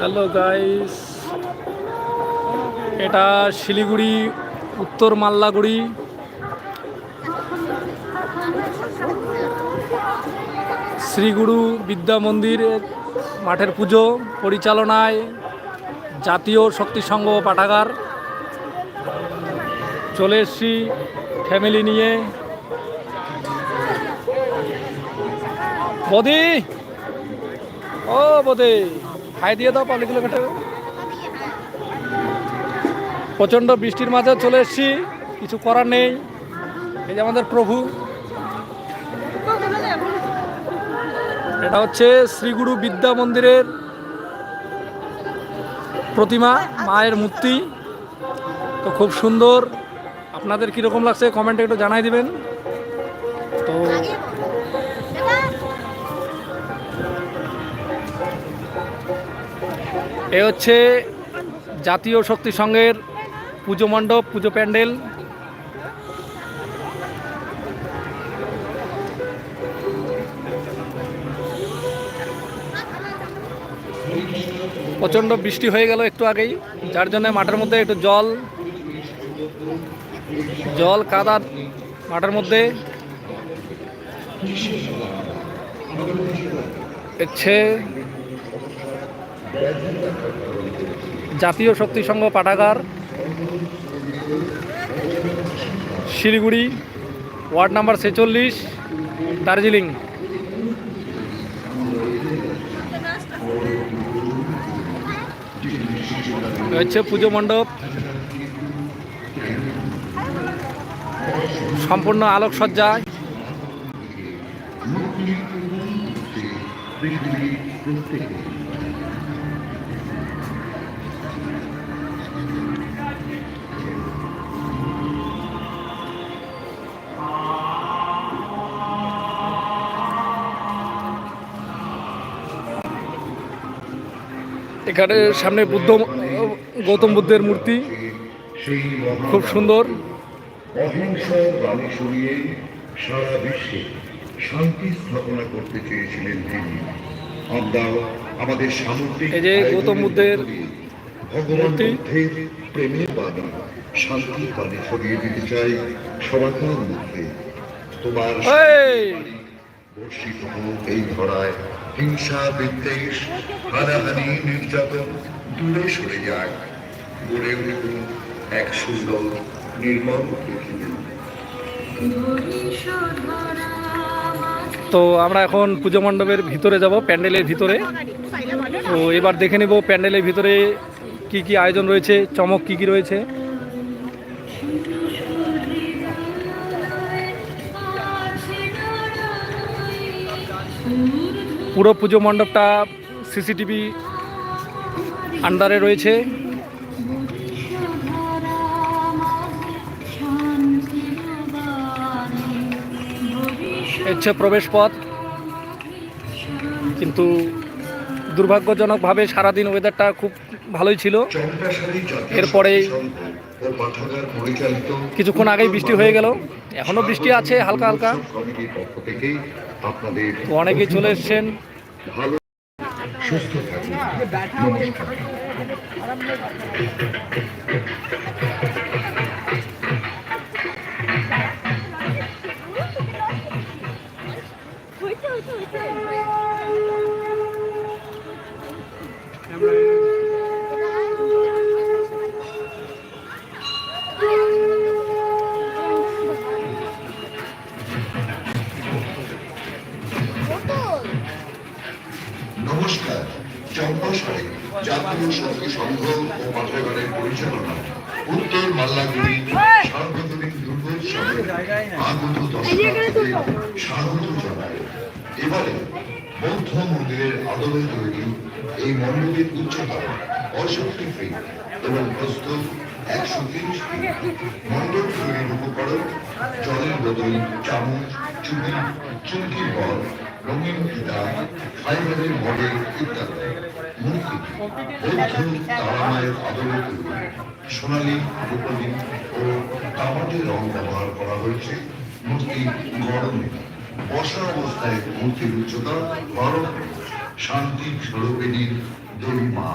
Hello guys, এটা শিলিগুড়ি, উত্তর মাল্লাগুড়ি। শ্রীগুরু বিদ্যা মন্দির, মাঠের পুজো, পরিচালনায় জাতীয় শক্তি সংঘ পাঠাগার। চলে এসছি ফ্যামিলি নিয়ে। বদি! ও বোধে খাই দিয়ে দাও পাবলিক কিলোমিটার। প্রচণ্ড বৃষ্টির মাঝে চলে এসেছি, কিছু করার নেই। এই যে আমাদের প্রভু। এটা হচ্ছে শ্রীগুরু বিদ্যা মন্দিরের প্রতিমা, মায়ের মূর্তি। তো খুব সুন্দর। আপনাদের কীরকম লাগছে কমেন্টে একটু জানাই দিবেন। এ হচ্ছে জাতীয় শক্তি সংঘের পুজো মণ্ডপ, পুজো প্যান্ডেল। প্রচণ্ড বৃষ্টি হয়ে গেল একটু আগেই, যার জন্য মাঠের মধ্যে একটু জল জল, কাদা মাঠের মধ্যে। হচ্ছে জাতীয় শক্তি সংঘ পাঠাগার শিলিগুড়ি ওয়ার্ড নাম্বার ছেচল্লিশ দার্জিলিং। হচ্ছে পুজো মণ্ডপ। সম্পূর্ণ আলোকসজ্জায় এখানে সামনে বুদ্ধ গৌতম বুদ্ধের মূর্তি খুব সুন্দর। অহিংস বাণী শুনিয়ে সারা বিশ্বে শান্তি স্থাপনা করতে চেয়েছিলেন তিনি। আমরা আমাদের সামগ্রিক এই যে গৌতম বুদ্ধের ভগবান বুদ্ধের প্রেমের বাণী শান্তির বাণী ছড়িয়ে দিতে চাই সবার মধ্যে। তোমার! তো আমরা এখন পুজো মণ্ডপের ভিতরে যাব, প্যান্ডেলের ভিতরে। তো এবার দেখে নেব প্যান্ডেলের ভিতরে কি কি আয়োজন রয়েছে, চমক কি কি রয়েছে। পুরো পুজো মণ্ডপটা সিসিটিভি আন্ডারে রয়েছে। হচ্ছে প্রবেশ পথ কিন্তু দুর্ভাগ্যজনকভাবে সারাদিন ওয়েদারটা খুব ভালোই ছিল। পরিচালিত কিছুক্ষণ আগেই বৃষ্টি হয়ে গেল। এখনও বৃষ্টি আছে, হালকা হালকা। তো অনেকেই চলে এসছেন। সুস্থ থাকুন। নমস্কার। নমস্কার চম্পাশালী জাতীয় শক্তি সংঘ ও পাঠাগারের পরিচালনা উত্তর মাল্লাগুড়ি সার্বজনীন দুর্গোৎসবে আগত দর্শনার্থীদের স্বাগত জানায় এবারে বৌদ্ধ মন্দিরের আদলে তৈরি এই মন্দিরের উচ্চতা পঁয়ষট্টি ফিট এবং প্রস্থ একশো তিরিশ ফিট মণ্ডপ তৈরির উপকরণ, জলের বোতল, চামচ চুটি চুমকির বল, রঙিন ফিতা, ফাইবারের মডেল ইত্যাদি। মূর্তি বৌদ্ধ তারামায়ের আদলে তৈরি। সোনালী, রূপলী ও তামাটে রং ব্যবহার করা হয়েছে। মূর্তি গরমে বসা অবস্থায় মূর্তির উচ্চতা বারো। শান্তি স্বরূপিনীর দেবী মা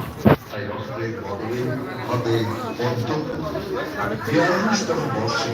তাই অস্ত্রের বদলে হাতে পদ্ম বিয়াল্লিশতম বর্ষে